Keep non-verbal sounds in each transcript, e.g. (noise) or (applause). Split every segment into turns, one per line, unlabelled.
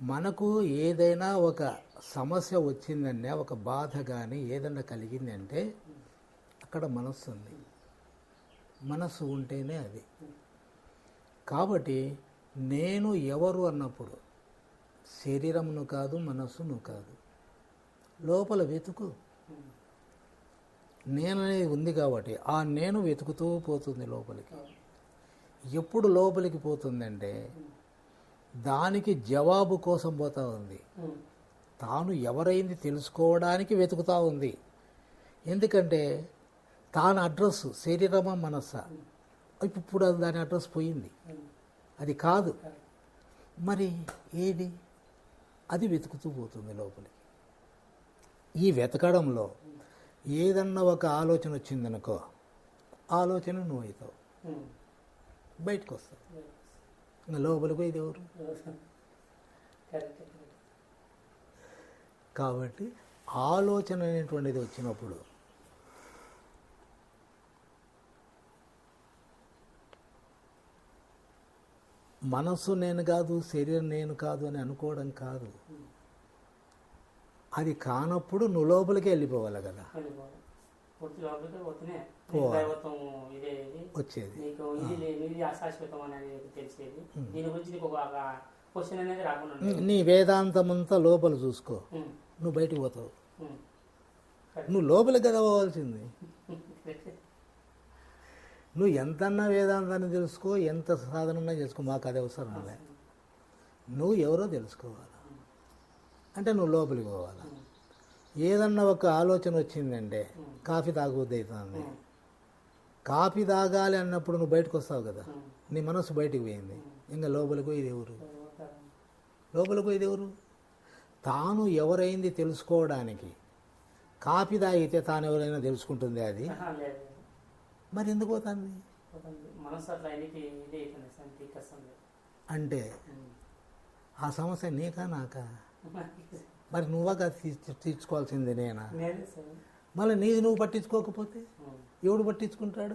మనకు ఏదైనా ఒక సమస్య వచ్చిందంటే ఒక బాధ కానీ ఏదైనా కలిగిందంటే అక్కడ మనస్సు ఉంది. మనస్సు ఉంటేనే అది. కాబట్టి నేను ఎవరు అన్నప్పుడు శరీరమును కాదు మనస్సును కాదు. లోపల వెతుకు. నేననేది ఉంది కాబట్టి ఆ నేను వెతుకుతూ పోతుంది లోపలికి. ఎప్పుడు లోపలికి పోతుందంటే దానికి జవాబు కోసం పోతా ఉంది. తాను ఎవరైంది తెలుసుకోవడానికి వెతుకుతా ఉంది. ఎందుకంటే తాను అడ్రస్ శరీరమా మనస్సా? ఇప్పుడు అది దాని అడ్రస్ పోయింది. అది కాదు. మరి ఏది? అది వెతుకుతూ పోతుంది లోపలికి. ఈ వెతకడంలో ఏదన్నా ఒక ఆలోచన వచ్చిందనుకో ఆలోచన నువ్వు అవుతావు బయటకు వస్తావు లోపలికి పోయేది ఎవరు? కాబట్టి ఆలోచన అనేటువంటిది వచ్చినప్పుడు మనస్సు నేను కాదు శరీరం నేను కాదు అని అనుకోవడం కాదు. అది కానప్పుడు నువ్వు లోపలికి వెళ్ళిపోవాలి కదా.
పూర్తి లోపలికి పోతేనే
పోవాలి.
దైవత్వం ఇదే ఇది.
వచ్చేది.
నీకు ఇది లేదు ఇది అశాశ్వతం అనేది నీకు తెలిసేది. దీని గురించి నీకు ఒక క్వశ్చన్ అనేది రాకుండా ఉండేది.
నీ వేదాంతమంతా లోపల చూసుకో. నువ్వు బయటికి పోతావు. (laughs) నువ్వు లోపలికి కదా పోవాల్సింది. (laughs) నువ్వు ఎంతన్నా వేదాంతాన్ని తెలుసుకో ఎంత సాధనన్నా చేసుకో మాకు అది అవసరం లే నువ్వు ఎవరో తెలుసుకోవాలి? అంటే నువ్వు లోపలికి పోవాలి? ఏదన్నా ఒక ఆలోచన వచ్చిందంటే కాఫీ తాగబుద్ది అవుతుంది కాఫీ తాగాలి అన్నప్పుడు నువ్వు బయటకు వస్తావు కదా. నీ మనసు బయటికి పోయింది. ఇంకా లోపలికి పోయేది ఎవరు? లోపలికి పోయేది ఎవరు? తాను ఎవరైంది తెలుసుకోవడానికి? కాఫీ తాగితే తాను ఎవరైనా తెలుసుకుంటుంది అది? మరి ఎందుకు పోతుంది? అంటే ఆ సమస్య నీకా నాకా? మరి నువ్వా కదా తీర్చు- తీర్చుకోవాల్సింది నేనా?
నేనే సార్.
మళ్ళీ నీది నువ్వు పట్టించుకోకపోతే. ఎవడు పట్టించుకుంటాడు?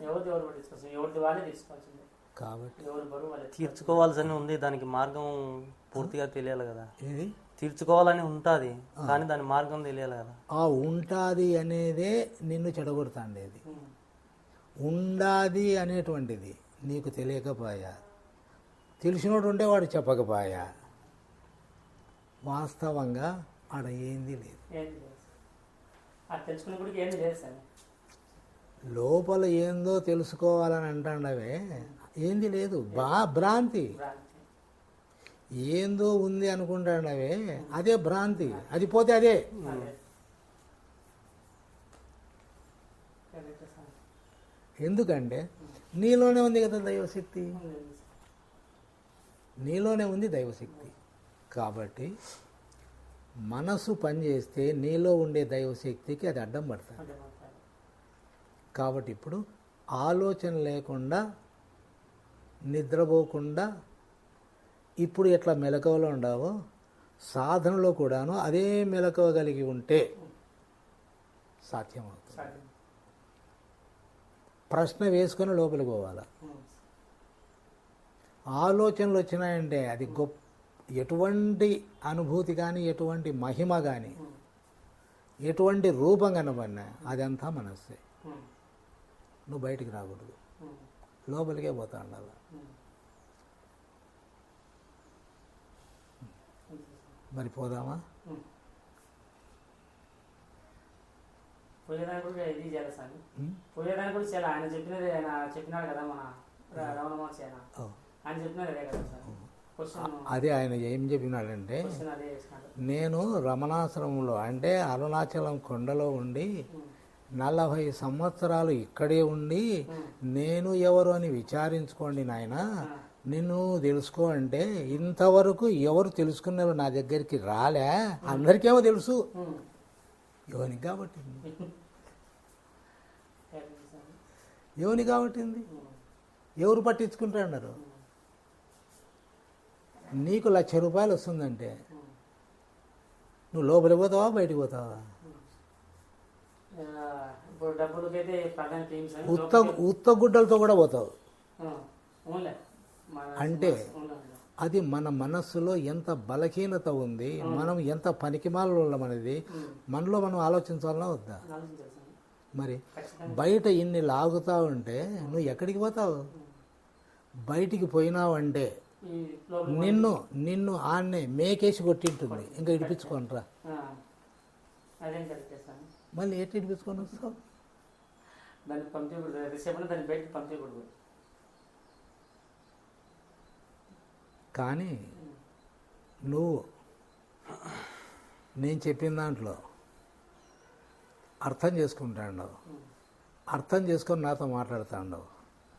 కాబట్టి.
ఎవరు బరువు వాళ్ళే
తీర్చుకోవాల్సి ఉంది దానికి మార్గం పూర్తిగా తెలియాలి కదా.
ఇది
తీర్చుకోవాలని ఉంటుంది కానీ దాని మార్గం తెలియాలి కదా.
ఆ ఉంటాది అనేదే నిన్ను చెడగొడుతాండేది. ఉండాది అనేటువంటిది నీకు తెలియకపోయా. తెలిసినోడు ఉంటే వాడు చెప్పకపోయా. వాస్తవంగా ఆడ ఏంది లేదు. లోపల ఏందో తెలుసుకోవాలని అంటాండవే. ఏంది లేదు. బా భ్రాంతి. ఏందో ఉంది అనుకుంటాండవే. అదే భ్రాంతి. అది పోతే అదే. ఎందుకంటే నీలోనే ఉంది కదా దైవశక్తి. నీలోనే ఉంది దైవశక్తి. కాబట్టి మనసు పనిచేస్తే నీలో ఉండే దైవశక్తికి అది అడ్డం పడుతుంది. కాబట్టి ఇప్పుడు ఆలోచన లేకుండా నిద్రపోకుండా ఇప్పుడు ఎట్లా మెలకువలో ఉండవో సాధనలో కూడాను అదే మెలకువ కలిగి ఉంటే సాధ్యమవుతుంది. ప్రశ్న వేసుకొని లోపలికి పోవాలి. ఆలోచనలు వచ్చినాయంటే అది గొప్ప ఎటువంటి అనుభూతి కానీ ఎటువంటి మహిమ కానీ. ఎటువంటి రూపం కనబడినా అదంతా మనస్సే. నువ్వు బయటికి రాకూడదు. లోపలికే పోతా ఉండాలి. మరి పోదామా.
పోయేదానికి కూడా ఇది చేయాలి సార్
ఉం?
పోయేదానికి కూడా చేయాలి ఆయన చెప్పినది ఆయన చెప్పినాడు కదా మన రమణ మహర్షి ఆయన చెప్పినది అదే కదా సార్
అదే ఆయన ఏం చెప్పినాడంటే నేను రమణాశ్రమంలో అంటే అరుణాచలం కొండలో ఉండి. నలభై సంవత్సరాలు ఇక్కడే ఉండి. నేను ఎవరు అని విచారించుకోండి నాయన నిన్ను తెలుసుకో అంటే ఇంతవరకు ఎవరు తెలుసుకున్నారు నా దగ్గరికి రాలే అందరికేమో తెలుసు
ఉమ్.
ఎవనికి కాబట్టి
కరెక్ట్ సార్.
ఎవని కాబట్టింది. (laughs) ఎవరు పట్టించుకుంటున్నారు నీకు లక్ష రూపాయలు వస్తుందంటే. నువ్వు లోపలికి పోతావా బయటికి పోతావా? ఉత్త ఉత్త గుడ్డలతో కూడా పోతావు. అంటే. అది మన మనస్సులో ఎంత బలహీనత ఉంది మనం ఎంత పనికిమాలం అనేది మనలో మనం ఆలోచించాలన్నా వద్దా? మరి బయట ఇన్ని లాగుతా ఉంటే నువ్వు ఎక్కడికి పోతావు? బయటికి పోయినావంటే నిన్ను నిన్ను ఆన్నే మేకేసి కొట్టింటుంది. ఇంకా ఇడిపించుకోనరా మళ్ళీ ఎట్టి ఇడిపించుకొని వస్తావు?
దాన్ని పంపించకూడదు దాన్ని బయటకు పంపించకూడదు
కానీ నువ్వు నేను చెప్పిన దాంట్లో అర్థం చేసుకుంటాడు అర్థం చేసుకొని నాతో మాట్లాడుతాడు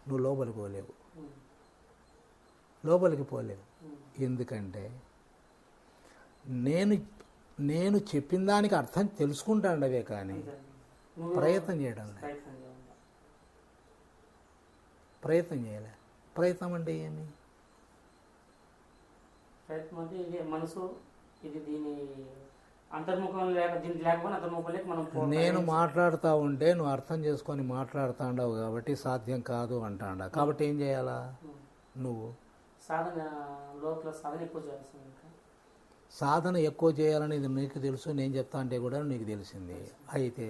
నువ్వు లోపలికి పోలేవు. లోపలికి పోలేవు ఎందుకంటే నేను నేను చెప్పిన దానికి అర్థం తెలుసుకుంటాండవే కానీ ప్రయత్నం చేయడం లేదు.
ప్రయత్నం చేయాలి?
ప్రయత్నం అంటే ఏమి?
ప్రయత్నం అంటే ఇది మనసు ఇది దీని అంతర్ముఖం లేక దీనికి లేకపోయినా అంతర్ముఖం లేక మనం పో-
నేను మాట్లాడుతూ ఉంటే నువ్వు అర్థం చేసుకొని మాట్లాడుతాండవు కాబట్టి సాధ్యం కాదు అంటాండ. కాబట్టి ఏం చేయాలా? నువ్వు
సాధన లోపల సాధన ఎక్కువ ఇంకా.
సాధన ఎక్కువ చేయాలనేది నీకు తెలుసు నేను చెప్తా అంటే కూడా నీకు తెలిసింది. అయితే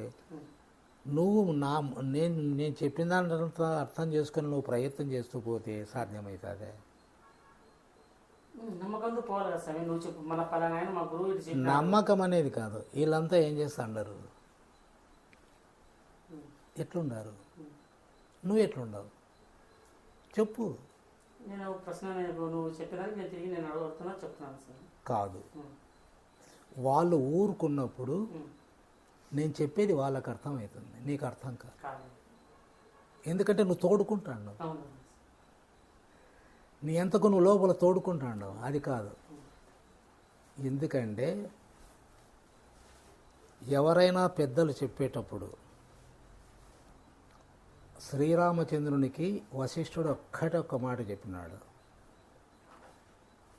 నువ్వు నా నేను నేను చెప్పిన దాంట్లో అర్థం చేసుకొని నువ్వు ప్రయత్నం చేస్తూ పోతే సాధ్యమవుతుంది? నమ్మకం అనేది కాదు వీళ్ళంతా ఏం చేస్తాండరు ఎట్లుండారు? నువ్వు ఎట్లుండవు? చెప్పు.
నేను ఒక ప్రశ్న నేను నువ్వు చెప్పినాక నేను తిరిగి నేను అడుగుతున్నా చెప్తున్నాను స్వామి
కాదు. వాళ్ళు ఊరుకున్నప్పుడు నేను చెప్పేది వాళ్ళకి అర్థమవుతుంది నీకు అర్థం కాదు. ఎందుకంటే నువ్వు తోడుకుంటాడు నీ ఎంతకు నువ్వు లోపల తోడుకుంటాడు అది కాదు. ఎందుకంటే ఎవరైనా పెద్దలు చెప్పేటప్పుడు శ్రీరామచంద్రునికి వశిష్ఠుడు ఒక్కటొక్క మాట చెప్పినాడు.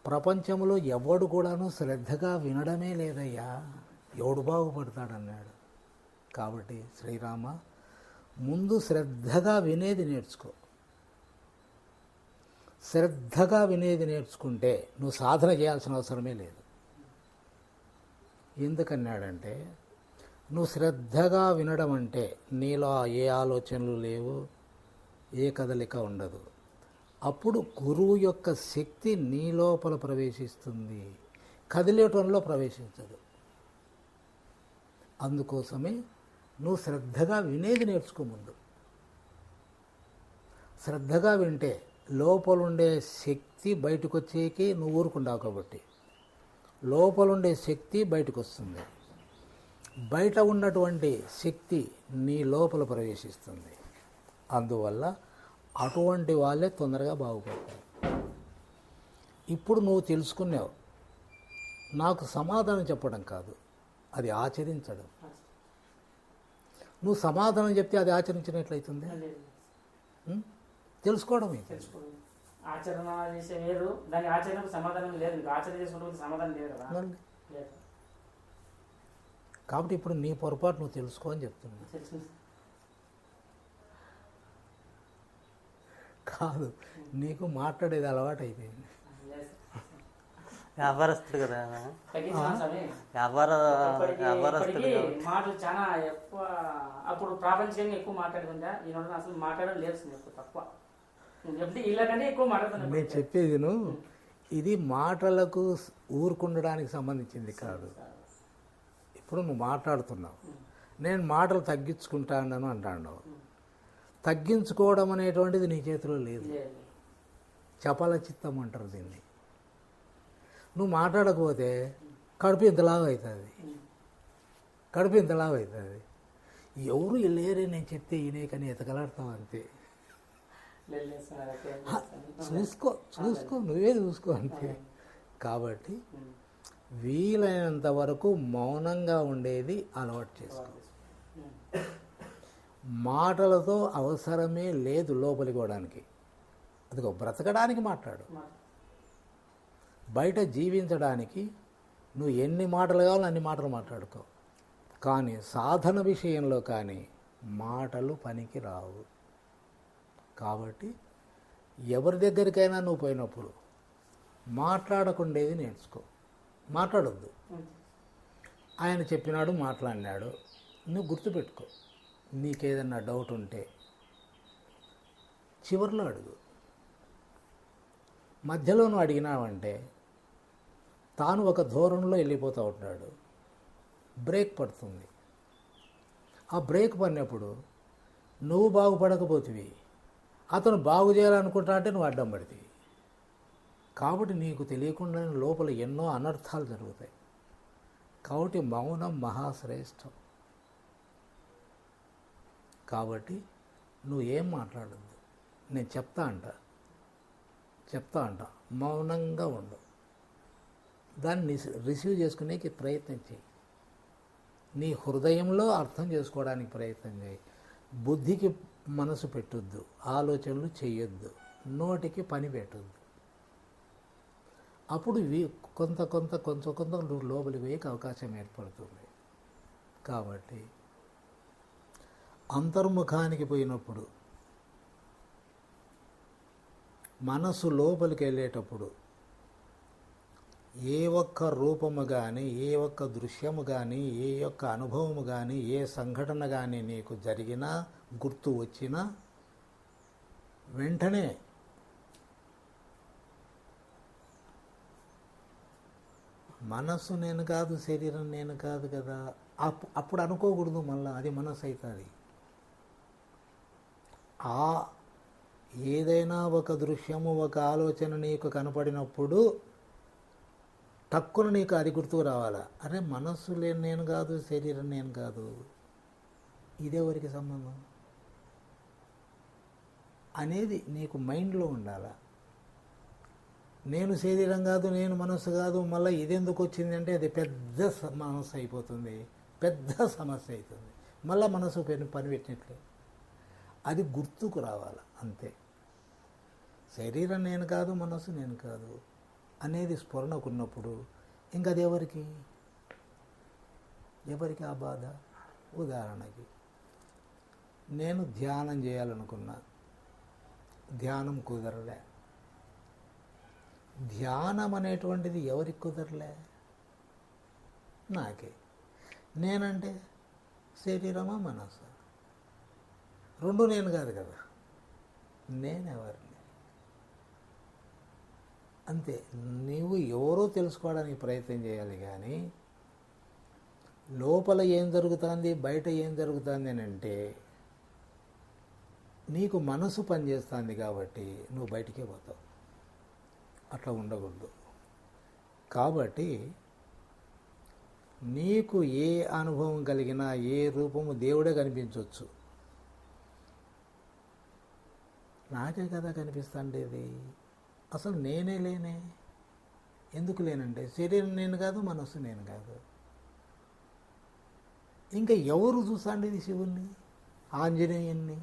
ప్రపంచంలో ఎవడు కూడాను శ్రద్ధగా వినడమే లేదయ్యా ఎవడు బాగుపడతాడన్నాడు. కాబట్టి శ్రీరామ ముందు శ్రద్ధగా వినేది నేర్చుకో. శ్రద్ధగా వినేది నేర్చుకుంటే నువ్వు సాధన చేయాల్సిన అవసరమే లేదు. ఎందుకన్నాడంటే నువ్వు శ్రద్ధగా వినడం అంటే నీలో ఏ ఆలోచనలు లేవు ఏ కదలిక ఉండదు. అప్పుడు గురువు యొక్క శక్తి నీ లోపల ప్రవేశిస్తుంది. కదిలేటంలో ప్రవేశించదు. అందుకోసమే నువ్వు శ్రద్ధగా వినేది నేర్చుకో ముందు. శ్రద్ధగా వింటే లోపలుండే శక్తి బయటకు వచ్చేకి నువ్వు ఊరుకుంటావు కాబట్టి. లోపలుండే శక్తి బయటకు వస్తుంది బయట ఉన్నటువంటి శక్తి నీ లోపల ప్రవేశిస్తుంది. అందువల్ల అటువంటి వాళ్ళే తొందరగా బాగుపడతారు. ఇప్పుడు నువ్వు తెలుసుకున్నావు. నాకు సమాధానం చెప్పడం కాదు. అది ఆచరించడం. నువ్వు సమాధానం చెప్తే అది ఆచరించినట్లయితుంది?
లేదు.
తెలుసుకోవడం
ఆచరణ చేసే వేరు దాని ఆచరణకు సమాధానం లేదు. ఆచరణ చేసుకుంటే సమాధానం లేదు కదా. లేదు.
కాబట్టి ఇప్పుడు నీ పొరపాటు నువ్వు తెలుసుకో అని చెప్తున్నా కాదు నీకు మాట్లాడేది అలవాటు అయిపోయింది.
వ్యాపారస్తుడు కదా వ్యాపార వ్యాపారస్తుడు
మాటలు చాలా ఎక్కువ అప్పుడు ప్రాపంచికంగా ఎక్కువ మాట్లాడుకుంటా. ఈ అసలు మాట్లాడడం లేదు ఎక్కువ తక్కువ. ఎక్కువ మాట్లాడుతున్నాను.
నేను చెప్పేది ఇది మాటలకు ఊరుకుండడానికి సంబంధించింది కాదు. ఇప్పుడు నువ్వు మాట్లాడుతున్నావు. నేను మాటలు తగ్గించుకుంటాను అంటాను తగ్గించుకోవడం అనేటువంటిది నీ చేతిలో లేదు. చపల చిత్తం అంటారు దీన్ని. నువ్వు మాట్లాడకపోతే కడుపు ఇంతలాగా అవుతుంది. కడుపు ఇంతలాగా అవుతుంది. ఎవరు లేరే నేను చెప్తే ఈయనే కానీ ఎతకలాడతావు అంతే. చూసుకో చూసుకో నువ్వే చూసుకో అంతే. కాబట్టి. వీలైనంత వరకు మౌనంగా ఉండేది అలవాటు చేసుకో. మాటలతో అవసరమే లేదు లోపలికి పోవడానికి అదిగో బ్రతకడానికి మాట్లాడు. బయట జీవించడానికి నువ్వు ఎన్ని మాటలు కావాలో అన్ని మాటలు మాట్లాడుకో. కానీ సాధన విషయంలో కానీ మాటలు పనికి రావు. కాబట్టి ఎవరి దగ్గరికైనా నువ్వు పోయినప్పుడు మాట్లాడకుండేది నేర్చుకో. మాట్లాడొద్దు. ఆయన చెప్పినాడు మాట్లాడినాడు. నువ్వు గుర్తుపెట్టుకో. నీకేదన్నా డౌట్ ఉంటే చివరిలో అడుగు. మధ్యలో నువ్వు అడిగినావంటే తాను ఒక ధోరణిలో వెళ్ళిపోతూ ఉంటాడు బ్రేక్ పడుతుంది. ఆ బ్రేక్ పడినప్పుడు నువ్వు బాగుపడకపోతివి. అతను బాగు చేయాలనుకుంటా అంటే నువ్వు అడ్డం పడితే కాబట్టి నీకు తెలియకుండా లోపల ఎన్నో అనర్థాలు జరుగుతాయి. కాబట్టి మౌనం మహాశ్రేష్టం. కాబట్టి నువ్వు ఏం మాట్లాడద్దు. నేను చెప్తా అంట. చెప్తా అంట. మౌనంగా ఉండు. దాన్ని రిసీవ్ చేసుకునేకి ప్రయత్నం చేయి. నీ హృదయంలో అర్థం చేసుకోవడానికి ప్రయత్నం చేయి. బుద్ధికి మనసు పెట్టొద్దు. ఆలోచనలు చేయొద్దు నోటికి పని పెట్టొద్దు. అప్పుడు కొంత కొంత కొంచెం కొంత నువ్వు లోపలికి పోయేకి అవకాశం ఏర్పడుతుంది. కాబట్టి అంతర్ముఖానికి పోయినప్పుడు మనసు లోపలికి వెళ్ళేటప్పుడు ఏ ఒక్క రూపము కానీ ఏ ఒక్క దృశ్యము కానీ ఏ ఒక్క అనుభవము కానీ ఏ సంఘటన కానీ నీకు జరిగినా గుర్తు వచ్చినా వెంటనే మనస్సు నేను కాదు శరీరం నేను కాదు కదా. అప్పుడు అనుకోకూడదు మళ్ళీ అది మనస్సు అవుతుంది ఆ ఏదైనా ఒక దృశ్యము ఒక ఆలోచన నీకు కనపడినప్పుడు తక్కువ నీకు అది గుర్తుకు రావాలా? అరే మనస్సు లేని నేను కాదు శరీరం నేను కాదు. ఇదేవరికి సంబంధం? అనేది నీకు మైండ్లో ఉండాలా? నేను శరీరం కాదు నేను మనస్సు కాదు మళ్ళీ ఇదెందుకు వచ్చింది అంటే అది పెద్ద స- మనస్సు అయిపోతుంది. పెద్ద సమస్య అవుతుంది మళ్ళీ మనసు పని పని పెట్టినట్లే. అది గుర్తుకు రావాలి అంతే. శరీరం నేను కాదు మనసు నేను కాదు అనేది స్ఫురణకు ఉన్నప్పుడు ఇంకా అది ఎవరికి? ఎవరికి ఆ బాధ? ఉదాహరణకి నేను ధ్యానం చేయాలనుకున్నా ధ్యానం కుదరలే. ధ్యానం అనేటువంటిది ఎవరికి కుదరలే? నాకే. నేనంటే శరీరమా మనసు? రెండు నేను కాదు కదా. నేనెవరిని? అంతే. నీవు ఎవరో తెలుసుకోవడానికి ప్రయత్నం చేయాలి కానీ లోపల ఏం జరుగుతుంది బయట ఏం జరుగుతుంది అని అంటే నీకు మనసు పనిచేస్తుంది కాబట్టి నువ్వు బయటికే పోతావు. అట్లా ఉండకూడదు. కాబట్టి నీకు ఏ అనుభవం కలిగినా ఏ రూపము దేవుడే కనిపించవచ్చు నాకే కదా కనిపిస్తుండేది? అసలు నేనే లేనే? ఎందుకు లేనంటే? శరీరం నేను కాదు మనస్సు నేను కాదు. ఇంకా ఎవరు చూస్తాండేది శివుణ్ణి? ఆంజనేయుణ్ణి?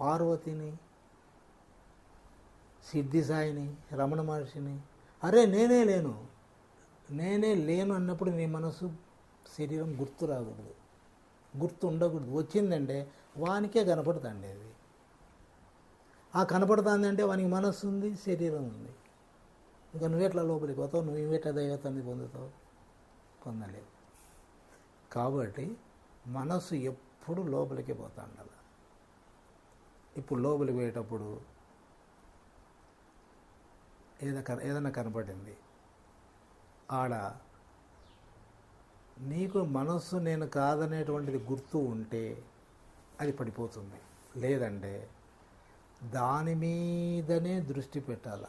పార్వతిని? సిద్ధి సాయిని రమణ మహర్షిని. అరే నేనే లేను. నేనే లేను అన్నప్పుడు నీ మనసు శరీరం గుర్తు రాకూడదు. గుర్తు ఉండకూడదు. వచ్చిందంటే వానికే కనపడుతుంది అది. ఆ కనపడుతుంది అంటే వానికి మనస్సు ఉంది శరీరం ఉంది. ఇంకా నువ్వెట్లా లోపలికి పోతావు? నువ్వు ఇవేట దైవతాన్ని పొందుతావు? పొందలేవు కాబట్టి మనస్సు ఎప్పుడు లోపలికి పోతా ఉండాలి ఇప్పుడు లోపలికి పోయేటప్పుడు ఏదైనా ఏదైనా కనపడింది. ఆడ నీకు మనస్సు నేను కాదనేటువంటిది గుర్తు ఉంటే అది పడిపోతుంది. లేదంటే దాని మీదనే దృష్టి పెట్టాల.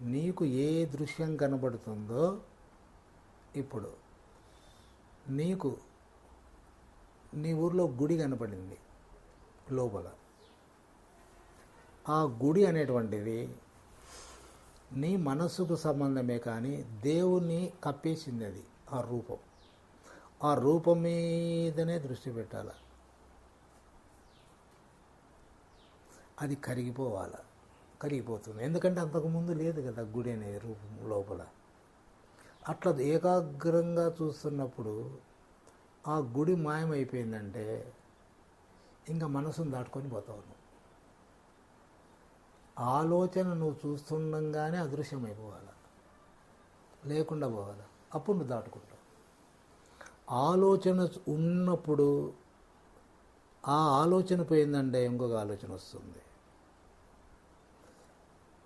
నీకు ఏ దృశ్యం కనబడుతుందో ఇప్పుడు నీకు నీ ఊర్లో గుడి కనపడింది లోపల. ఆ గుడి అనేటువంటిది నీ మనస్సుకు సంబంధమే కానీ దేవుణ్ణి కప్పేసింది అది ఆ రూపం. ఆ రూపం మీదనే దృష్టి పెట్టాలి? అది కరిగిపోవాల? కరిగిపోతుంది. ఎందుకంటే అంతకుముందు లేదు కదా గుడి అనే రూపం లోపల. అట్లా ఏకాగ్రంగా చూస్తున్నప్పుడు ఆ గుడి మాయమైపోయిందంటే ఇంకా మనసును దాటుకొని పోతావు ఆలోచన నువ్వు చూస్తుండగానే అదృశ్యమైపోవాలి. లేకుండా పోవాలి. అప్పుడు నువ్వు దాటుకుంటావు. ఆలోచన ఉన్నప్పుడు ఆ ఆలోచన పోయిందంటే ఇంకొక ఆలోచన వస్తుంది.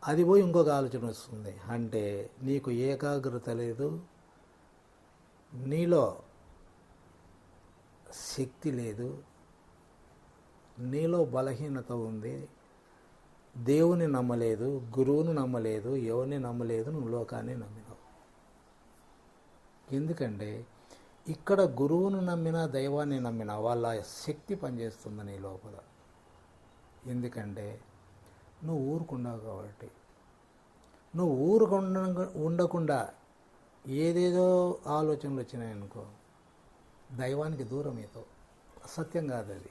అది పోయి ఇంకొక ఆలోచన వస్తుంది. అంటే నీకు ఏకాగ్రత లేదు నీలో శక్తి లేదు నీలో బలహీనత ఉంది దేవుని నమ్మలేదు గురువుని నమ్మలేదు ఎవరిని నమ్మలేదు నువ్వు లోకాన్ని నమ్మినావు. ఎందుకంటే ఇక్కడ గురువును నమ్మినా దైవాన్ని నమ్మినా వాళ్ళ శక్తి పనిచేస్తుంది నీ లోపల. ఎందుకంటే నువ్వు ఊరుకున్నావు కాబట్టి. నువ్వు ఊరుకుండా ఉండకుండా ఏదేదో ఆలోచనలు వచ్చినాయనుకో దైవానికి దూరం ఏదో అసత్యం కాదు అది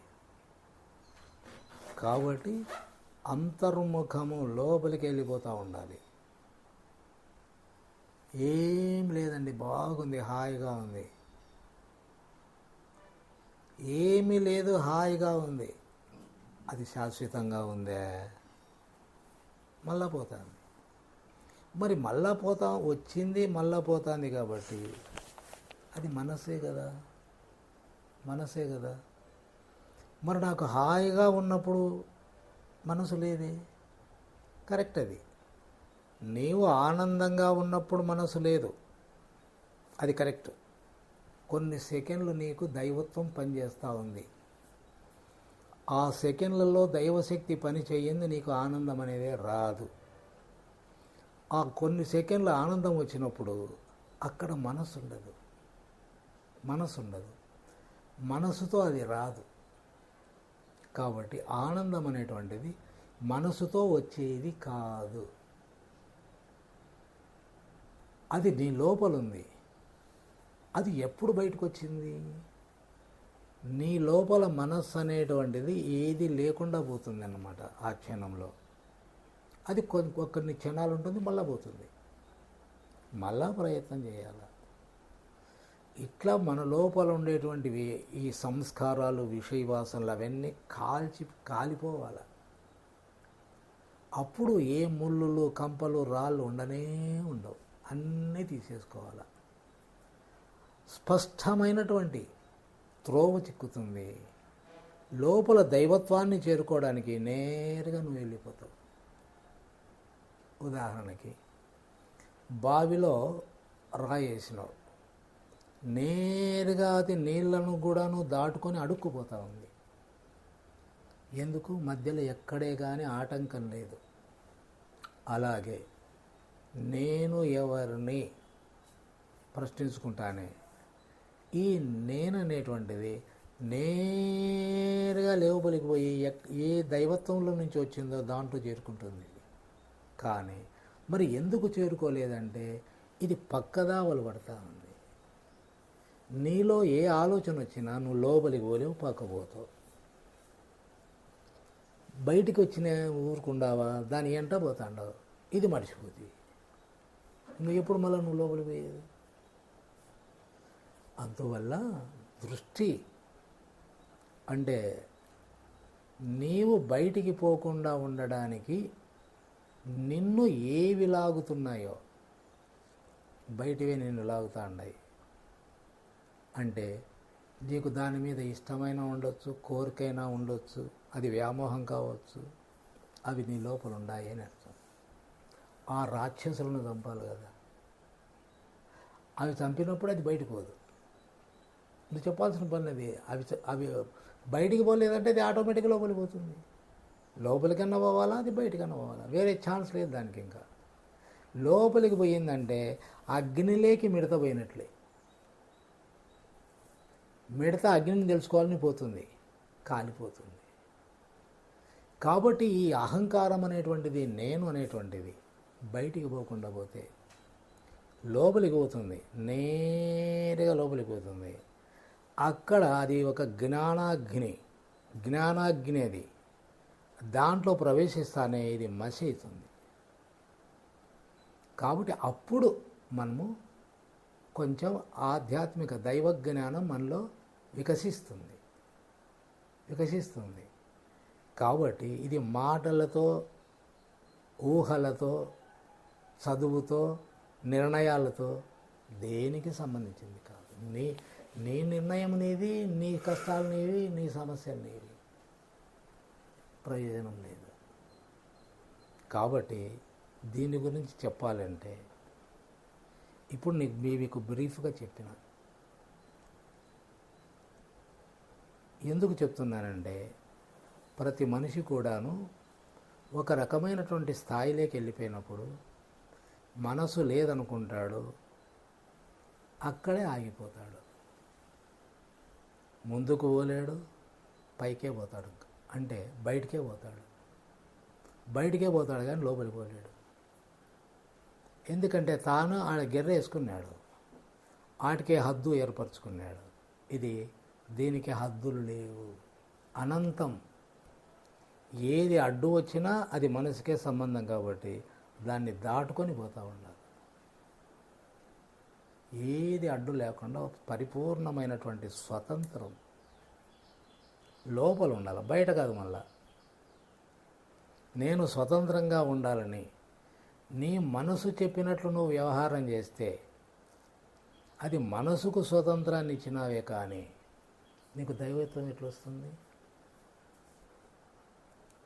కాబట్టి అంతర్ముఖము లోపలికి వెళ్ళిపోతూ ఉండాలి. ఏం లేదండి బాగుంది హాయిగా ఉంది. ఏమీ లేదు హాయిగా ఉంది. అది శాశ్వతంగా ఉందే. మళ్ళా పోతుంది. మరి మళ్ళా పోతా వచ్చింది మళ్ళా పోతుంది కాబట్టి అది మనసే కదా. మనసే కదా. మరి నాకు హాయిగా ఉన్నప్పుడు మనసు లేదే? కరెక్ట్ అది. నీవు ఆనందంగా ఉన్నప్పుడు మనసు లేదు. అది కరెక్ట్. కొన్ని సెకండ్లు నీకు దైవత్వం పనిచేస్తూ ఉంది. ఆ సెకండ్లలో దైవశక్తి పని చేయంది నీకు ఆనందం అనేది రాదు. ఆ కొన్ని సెకండ్ల ఆనందం వచ్చినప్పుడు అక్కడ మనసు ఉండదు మనసు ఉండదు మనసుతో అది రాదు. కాబట్టి ఆనందం అనేటువంటిది మనసుతో వచ్చేది కాదు. అది నీ లోపలుంది. అది ఎప్పుడు బయటకు వచ్చింది నీ లోపల మనస్సు అనేటువంటిది ఏది లేకుండా పోతుంది అన్నమాట ఆ క్షణంలో. అది కొన్ని కొన్ని క్షణాలు ఉంటుంది మళ్ళా పోతుంది. మళ్ళా ప్రయత్నం చేయాలి? ఇట్లా మన లోపల ఉండేటువంటివి ఈ సంస్కారాలు విషయవాసనలు అవన్నీ కాల్చి కాలిపోవాలి. అప్పుడు ఏ ముళ్ళు కంపలు రాళ్ళు ఉండనే ఉండవు. అన్నీ తీసేసుకోవాలి. స్పష్టమైనటువంటి త్రోవ చిక్కుతుంది. లోపల దైవత్వాన్ని చేరుకోవడానికి నేరుగా నువ్వు వెళ్ళిపోతావు. ఉదాహరణకి బావిలో రాయేసినావు నేరుగా అది నీళ్ళను కూడాను దాటుకొని అడుక్కుపోతా ఉంది. ఎందుకు? మధ్యలో ఎక్కడే కానీ ఆటంకం లేదు. అలాగే నేను ఎవరిని ప్రశ్నించుకుంటానే? ఈ నేను అనేటువంటిది నేరుగా లేవబలికిపోయి ఎక్- ఏ దైవత్వంలో నుంచి వచ్చిందో దాంట్లో చేరుకుంటుంది. కానీ మరి ఎందుకు చేరుకోలేదంటే ఇది పక్కదావలు పడతా ఉంది. నీలో ఏ ఆలోచన వచ్చినా నువ్వు లోపలికి పోలేవు పక్కపోతావు బయటికి వచ్చిన ఊరుకుండావా దాని ఎంట పోతాండవు. ఇది మర్చిపోతుంది నువ్వు ఎప్పుడు మళ్ళీ నువ్వు లోపలికి పోయేది? అందువల్ల దృష్టి అంటే నీవు బయటికి పోకుండా ఉండడానికి నిన్ను ఏవి లాగుతున్నాయో బయటివే నిన్ను లాగుతా ఉన్నాయి అంటే నీకు దాని మీద ఇష్టమైన ఉండొచ్చు కోరికైనా ఉండొచ్చు అది వ్యామోహం కావచ్చు అవి నీ లోపల ఉన్నాయి అని అర్థం. ఆ రాక్షసులను చంపాలి కదా. అవి చంపినప్పుడు అది బయటకు పోదు. నువ్వు చెప్పాల్సిన పని అది అవి అవి బయటికి పోలేదంటే అది ఆటోమేటిక్గా లోపలికి పోతుంది. లోపలికన్నా పోవాలా అది బయటికన్నా పోవాలా? వేరే ఛాన్స్ లేదు దానికి ఇంకా. లోపలికి పోయిందంటే అగ్నిలేకి మిడత పోయినట్లే మిడత అగ్నిని తెలుసుకోవాలని పోతుంది కాలిపోతుంది. కాబట్టి ఈ అహంకారం అనేటువంటిది నేను అనేటువంటిది బయటికి పోకుండా పోతే లోపలికి పోతుంది నేరుగా లోపలికి పోతుంది. అక్కడ అది ఒక జ్ఞానాగ్ని జ్ఞానాగ్ని అది. దాంట్లో ప్రవేశిస్తానే ఇది మసి అవుతుంది కాబట్టి అప్పుడు మనము కొంచెం ఆధ్యాత్మిక దైవ జ్ఞానం మనలో వికసిస్తుంది. వికసిస్తుంది. కాబట్టి ఇది మాటలతో ఊహలతో చదువుతో నిర్ణయాలతో దేనికి సంబంధించింది కాదు. నీ నీ నిర్ణయం నీది నీ కష్టాలు నీవి నీ సమస్యలు నీవి. ప్రయోజనం లేదు. కాబట్టి దీని గురించి చెప్పాలంటే ఇప్పుడు నీకు మీ- మీకు బ్రీఫ్గా చెప్పిన ఎందుకు చెప్తున్నానంటే ప్రతి మనిషి కూడాను ఒక రకమైనటువంటి స్థాయిలోకి వెళ్ళిపోయినప్పుడు మనసు లేదనుకుంటాడు అక్కడే ఆగిపోతాడు. ముందుకు పోలేడు పైకే పోతాడు. అంటే బయటికే పోతాడు. బయటికే పోతాడు కానీ లోపలికి పోలేడు. ఎందుకంటే తాను ఆడ గెర్ర వేసుకున్నాడు. ఆటికే హద్దు ఏర్పరచుకున్నాడు. ఇది దీనికి హద్దులు లేవు. అనంతం. ఏది అడ్డు వచ్చినా అది మనసుకే సంబంధం కాబట్టి దాన్ని దాటుకొని పోతూ ఉండాలి. ఏది అడ్డు లేకుండా పరిపూర్ణమైనటువంటి స్వతంత్రం లోపల ఉండాలి. బయట కాదు మళ్ళా. నేను స్వతంత్రంగా ఉండాలని నీ మనసు చెప్పినట్లు నువ్వు వ్యవహారం చేస్తే అది మనసుకు స్వతంత్రాన్ని ఇచ్చినావే కానీ నీకు దైవత్వం ఎట్లా వస్తుంది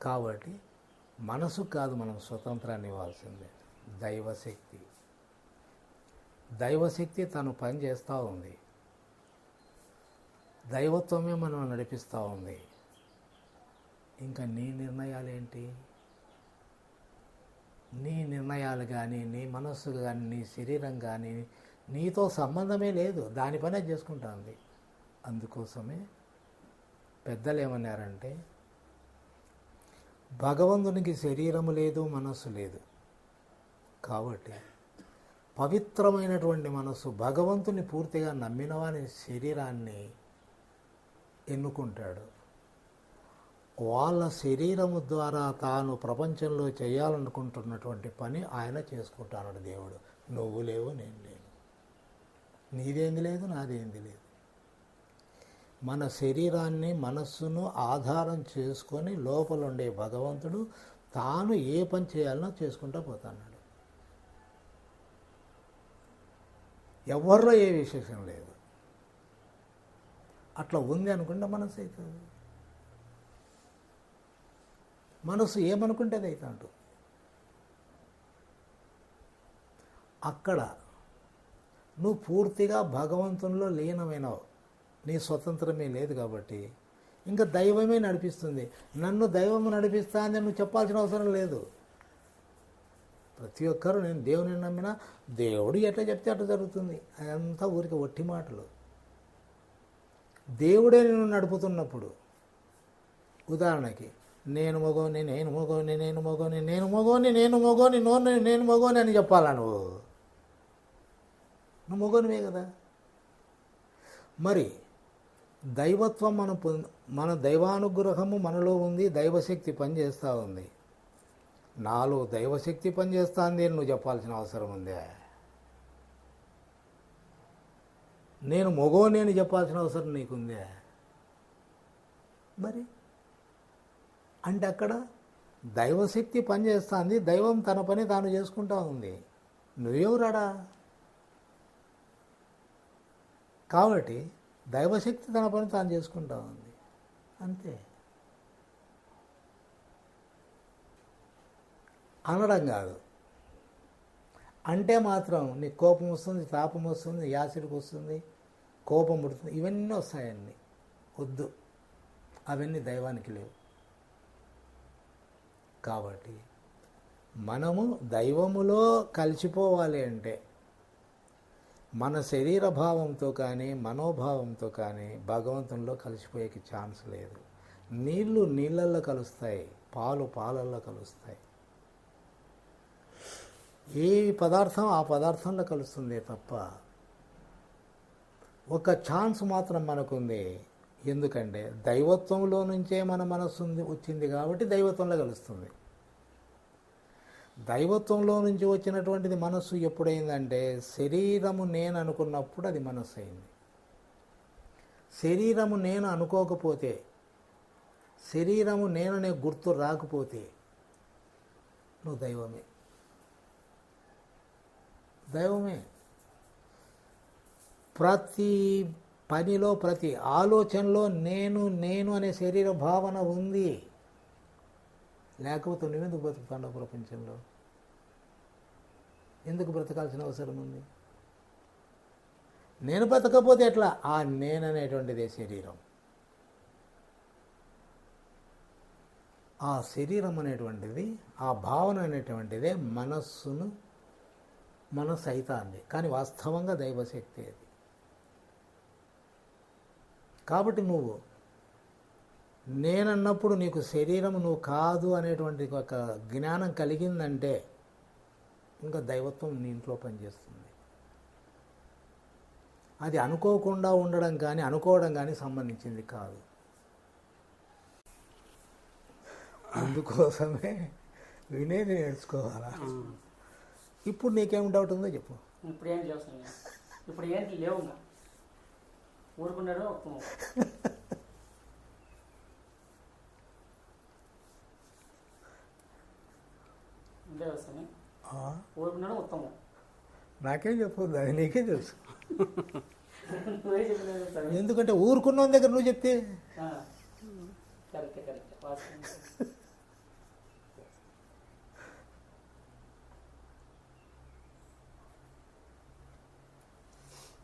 కాబట్టి మనసు కాదు మనం స్వతంత్రాన్ని ఇవ్వాల్సిందే. దైవశక్తి. దైవశక్తి తను పని చేస్తూ ఉంది. దైవత్వమే మనం నడిపిస్తూ ఉంది. ఇంకా నీ నిర్ణయాలు ఏంటి నీ నిర్ణయాలు కానీ నీ మనస్సు కానీ నీ శరీరం కానీ నీతో సంబంధమే లేదు. దాని పనే చేసుకుంటుంది అందుకోసమే పెద్దలు ఏమన్నారంటే భగవంతునికి శరీరము లేదు మనస్సు లేదు. కాబట్టి పవిత్రమైనటువంటి మనస్సు భగవంతుని పూర్తిగా నమ్మిన వాని శరీరాన్ని ఎన్నుకుంటాడు. వాళ్ళ శరీరము ద్వారా తాను ప్రపంచంలో చేయాలనుకుంటున్నటువంటి పని ఆయన చేసుకుంటాడు దేవుడు. నువ్వు లేవు నేను లేను. నీదేంది లేదు నాదేంది లేదు. మన శరీరాన్ని మనస్సును ఆధారం చేసుకొని లోపల ఉండే భగవంతుడు తాను ఏ పని చేయాలనో చేసుకుంటూ పోతున్నాడు. ఎవరిలో ఏ విశేషం లేదు. అట్లా ఉంది అనుకుంటే మనసు అవుతుంది మనసు ఏమనుకుంటే అది అవుతాడు అక్కడ నువ్వు పూర్తిగా భగవంతునిలో లీనమైనవు. నీ స్వతంత్రమే లేదు కాబట్టి ఇంకా దైవమే నడిపిస్తుంది. నన్ను దైవం నడిపిస్తా అని నువ్వు చెప్పాల్సిన అవసరం లేదు. ప్రతి ఒక్కరు నేను దేవుని నమ్మినా దేవుడు ఎట్లా చెప్తే అట్లా జరుగుతుంది. అదంతా ఊరికి ఒట్టి మాటలు. దేవుడే నేను నడుపుతున్నప్పుడు ఉదాహరణకి నేను మగోని నేను మగోని నేను మగోని నేను మగోని నేను మగోని నోని నేను మగోని అని చెప్పాలా నువ్వు? నువ్వు మగోనివే కదా. మరి దైవత్వం మన పొంద- మన దైవానుగ్రహము మనలో ఉంది దైవశక్తి పనిచేస్తూ ఉంది. నాలో దైవశక్తి పనిచేస్తుంది అని నువ్వు చెప్పాల్సిన అవసరం ఉందే. నేను మొగో నేను చెప్పాల్సిన అవసరం నీకుందే. మరి? అంటే అక్కడ దైవశక్తి పనిచేస్తుంది దైవం తన పని తాను చేసుకుంటా ఉంది. నువ్వెవరాడా? కాబట్టి దైవశక్తి తన పని తాను చేసుకుంటా ఉంది. అంతే. అనడం కాదు. అంటే మాత్రం నీకు కోపం వస్తుంది తాపం వస్తుంది యాసిడ్కి వస్తుంది కోపం పుడుతుంది. ఇవన్నీ వస్తాయండి. వద్దు. అవన్నీ దైవానికి లేవు. కాబట్టి మనము దైవములో కలిసిపోవాలి అంటే మన శరీర భావంతో కానీ మనోభావంతో కానీ భగవంతునిలో కలిసిపోయేకి ఛాన్స్ లేదు. నీళ్ళు నీళ్ళల్లో కలుస్తాయి పాలు పాలల్లో కలుస్తాయి. ఏ పదార్థం ఆ పదార్థంలో కలుస్తుంది తప్ప ఒక ఛాన్స్ మాత్రం మనకుంది. ఎందుకంటే దైవత్వంలో నుంచే మన మనస్సు ఉంది వచ్చింది కాబట్టి దైవత్వంలో కలుస్తుంది. దైవత్వంలో నుంచి వచ్చినటువంటిది మనస్సు ఎప్పుడైందంటే శరీరము నేను అనుకున్నప్పుడు అది మనస్సు అయింది శరీరము నేను అనుకోకపోతే శరీరము నేననే గుర్తు రాకపోతే నువ్వు దైవమే. దైవమే. ప్రతి పనిలో ప్రతి ఆలోచనలో నేను నేను అనే శరీర భావన ఉంది. లేకపోతే నువ్వెందుకు బతుకుతాడో ప్రపంచంలో? ఎందుకు బ్రతకాల్సిన అవసరం ఉంది? నేను బ్రతకపోతే ఎట్లా? ఆ నేననేటువంటిదే శరీరం. ఆ శరీరం అనేటువంటిది ఆ భావన అనేటువంటిదే మనస్సును మనస్సు అవుతుంది కానీ వాస్తవంగా దైవశక్తి అది. కాబట్టి నువ్వు నేనన్నప్పుడు నీకు శరీరం నువ్వు కాదు అనేటువంటి ఒక జ్ఞానం కలిగిందంటే ఇంకా దైవత్వం నీ ఇంట్లో పనిచేస్తుంది. అది అనుకోకుండా ఉండడం కానీ అనుకోవడం కానీ సంబంధించింది కాదు. అందుకోసమే వినేది నేర్చుకోవాలా? ఇప్పుడు నీకేం డౌట్ ఉందో చెప్పు.
ఇప్పుడు ఏం స్వామి ఇప్పుడు ఏంటి? లేవు ఊరుకున్నాడు లేవు (laughs) స్వామి ఊరుకున్నాడు ఉత్తమం
నాకేం చెప్పొద్దు అది నీకే తెలుసు? ఎందుకంటే ఊరుకున్న దగ్గర నువ్వు చెప్తే?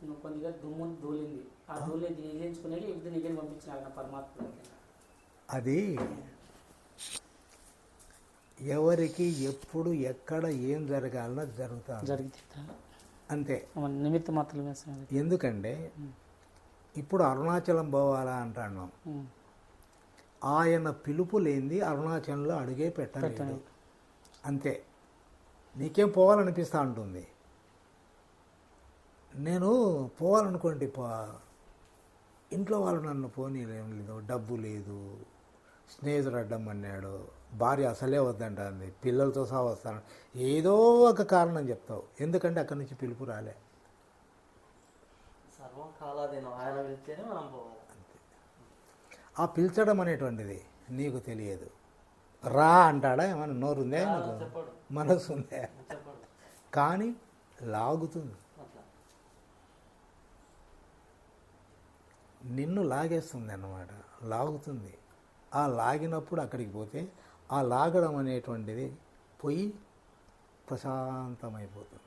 నువ్వు కొద్దిగా దుమ్ము ధూలింది ఆ ధూళి పంపించిన పరమాత్మ
అది ఎవరికి ఎప్పుడు ఎక్కడ ఏం జరగాలనో జరుగుతుంది
జరిగింది
అంతే.
నిమిత్త మాత్రమే
ఎందుకంటే ఇప్పుడు అరుణాచలం పోవాలా అంటాను. ఆయన పిలుపు లేనిది అరుణాచలంలో అడుగే పెట్టలేదు. అంతే. నీకేం పోవాలనిపిస్తా ఉంటుంది నేను పోవాలనుకోండి పో ఇంట్లో వాళ్ళు నన్ను పోనీలేం లేదు. డబ్బు లేదు. స్నేహితుడు అడ్డం అన్నాడు. భార్య అసలే వద్దంటుంది పిల్లలతో సహా వస్తాను. ఏదో ఒక కారణం చెప్తావు. ఎందుకంటే అక్కడి నుంచి పిలుపు రాలే. ఆ పిలిచడం అనేటువంటిది నీకు తెలియదు. రా అంటాడా? ఏమన్నా నోరుందే మనసు ఉందే కానీ లాగుతుంది. నిన్ను లాగేస్తుంది అన్నమాట లాగుతుంది. ఆ లాగినప్పుడు అక్కడికి పోతే ఆ లాగడం అనేటువంటిది పోయి ప్రశాంతమైపోతుంది.